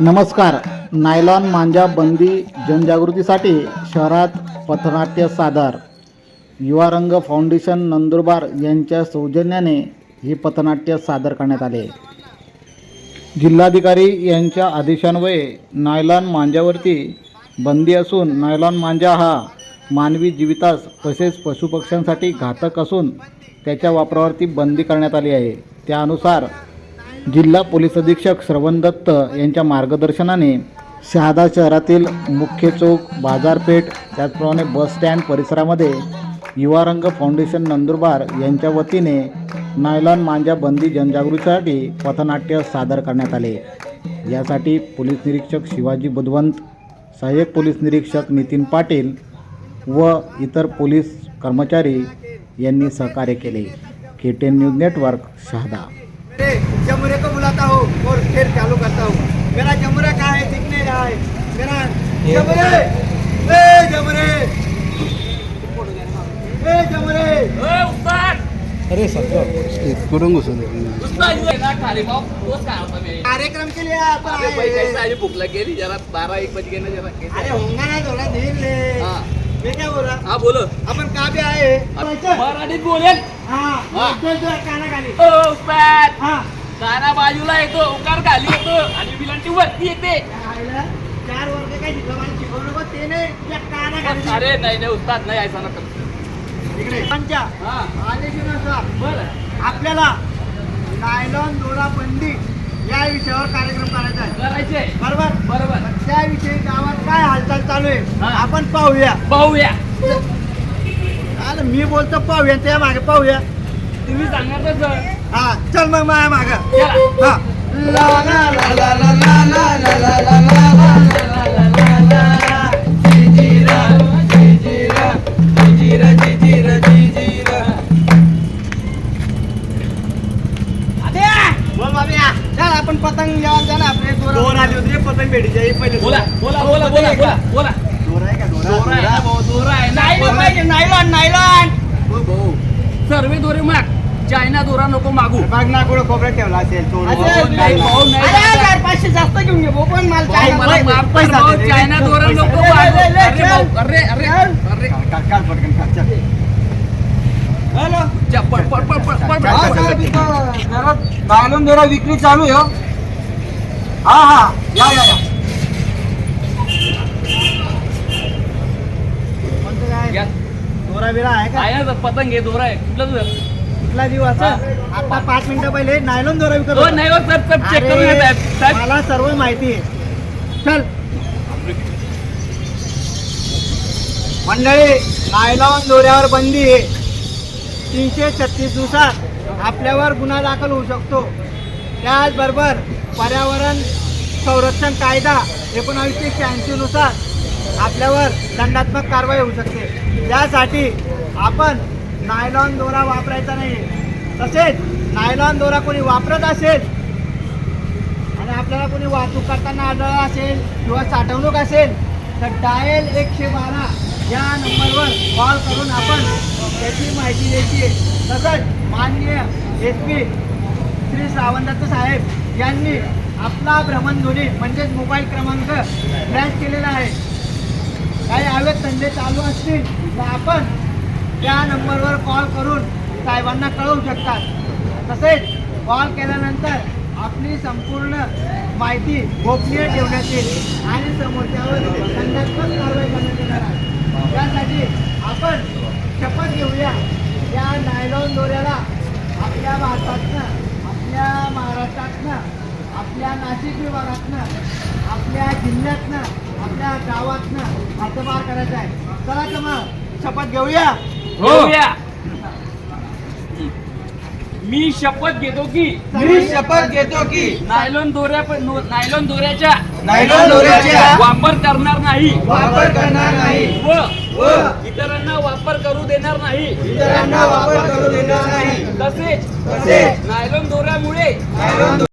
नमस्कार. नायलॉन मांजा बंदी जनजागृतीसाठी शहरात पथनाट्य सादर. युवा रंग फाउंडेशन नंदुरबार यांच्या सौजन्याने हे पथनाट्य सादर करण्यात आले. जिल्हाधिकारी यांच्या आदेशान्वये नायलॉन मांजावरती बंदी असून नायलॉन मांजा हा मानवी जीवितास तसेच पशुपक्ष्यांसाठी घातक असून त्याच्या वापरावरती बंदी करण्यात आली आहे. त्यानुसार जिल्हा पोलीस अधीक्षक श्रवण दत्त यांच्या मार्गदर्शनाने शहादा शहरातील मुख्य चौक बाजारपेठ त्याचप्रमाणे बस स्टँड परिसरामध्ये युवा रंग फाउंडेशन नंदुरबार यांच्या वतीने नायलॉन मांजा बंदी जनजागृतीसाठी पथनाट्य सादर करण्यात आले. यासाठी पोलीस निरीक्षक शिवाजी बुधवंत सहाय्यक पोलीस निरीक्षक नितीन पाटील व इतर पोलीस कर्मचारी यांनी सहकार्य केले. K ten news network Shahada. मेरे जमुरे को बुलाता हूँ और फिर चालू करता हूँ। मेरा जमुरा कहाँ है? दिखने रहा है। मेरा जमुरे! ए जमुरे! ए जमुरे! अरे सर करून घुसून कार्यक्रम के लिए आपण आए। भूक लगेली जरा बारा एक बज गए ना जरा अरे होंगे ना थोड़ा धीर ले। हाँ। मैं क्या बोल रहा हा बोलो. अपन कहाँ पे आए हैं? मराठीत बोलेल हाँ काना उस्ताद हाँ बाजूला येतो उकार खाली येतो आणि विलांटी वरती येते. चार वर्ग काय शिकवलं ते नाही. काना अरे नाही नाही उस्ताद नाही ऐसा नका इकडे. पंचा हा. आपल्याला नायलॉन दोरा बंदी या विषयावर कार्यक्रम करायचा आहे. करायचे बरोबर? बरोबर. त्याविषयी गावात काय हालचाल चालू आहे. आपण पाहूया. पाहूया. अरे मी बोलतो पाहूया त्या मागे पाहूया. तुम्ही सांगा तसं. हा चल मग माझ्या माग. चला. हा. ला ला ला ला ला. पतंग ना आपले दोन आली होती पतंग भेटीच्या पहिले बोला बोला बोला बोला बोला बोला. दोरा आहे का? दोरा आहे. ना भाऊ दोरा आहे. नायलॉन नायलॉन पाहिजे नायलॉन नायलॉन. सर्वे दोरे माग. चायना दोरा नको मागू. बाग ना कुठं कोपऱ्यात ठेवला असेल? तो असेल, नाही, भाऊ, नाही. चार पाचशे जास्त घेऊन घे भाऊ पण माल चायना दोरा नको मागू. अरे अरे अरे काल पटकन काल हॅलो. हा, पळ साहेब, इथं घरात बायलून दोरा विक्री चालू आहे हो. हा. या या या. कोणतं काय या. दोरा बिरा आहे का? आहे ना पतंग आहे दोरा आहे. कुठलं? कुठला दिवस आता पाच मिनिटं पहिले नायलॉन दोरा विकत हो होता. नाही हो सर सर चेक करून अरे, घ्या साहेब साहेब मला सर्व माहिती आहे. चल. मंडळी नायलॉन दोऱ्यावर बंदी आहे. तीनशे छत्तीसनुसार आपल्यावर गुन्हा दाखल होऊ शकतो. त्याचबरोबर पर्यावरण संरक्षण कायदा एकोणावीसशे शहाऐंशीनुसार आपल्यावर दंडात्मक कारवाई होऊ शकते. त्यासाठी आपण नायलॉन दोरा वापरायचा नाही तसेच नायलॉन दोरा कोणी वापरत असेल आणि आपल्याला कोणी वाहतूक करताना आढळला असेल किंवा साठवणूक असेल तर डायल एकशे बारा या नंबरवर कॉल करून आपण त्याची माहिती द्यायची तसंच माननीय एस पी श्री सावंत साहेब यांनी आपला भ्रमणध्वनी म्हणजेच मोबाईल क्रमांक फ्लॅश केलेला आहे. काही अवैध धंदे चालू असतील तर आपण त्या नंबरवर कॉल करून साहेबांना कळवू शकतात तसेच कॉल केल्यानंतर आपली संपूर्ण माहिती गोपनीय ठेवण्यात येईल आणि समोरच्यावर दंडात्मक कारवाई करण्यात येणार आहे. त्यासाठी आपण शपथ घेऊया. या नायलॉन दोऱ्याला आपल्या भारतातनं आपल्या महाराष्ट्रातनं आपल्या नाशिक विभागातनं आपल्या जिल्ह्यातनं आपल्या गावातनं हद्दपार करायचं आहे. चला तर मग शपथ घेऊया? घेऊया. मी शपथ घेतो की मी शपथ घेतो की नायलॉन दोऱ्या नायलॉन दोऱ्याच्या नायलॉन दोऱ्याच्या वापर करणार नाही. वापर करणार नाही. व व इतरांना वापर करू देणार नाही. इतरांना वापर करू देणार नाही. तसेच तसेच. Nylon दोऱ्यामुळे nylon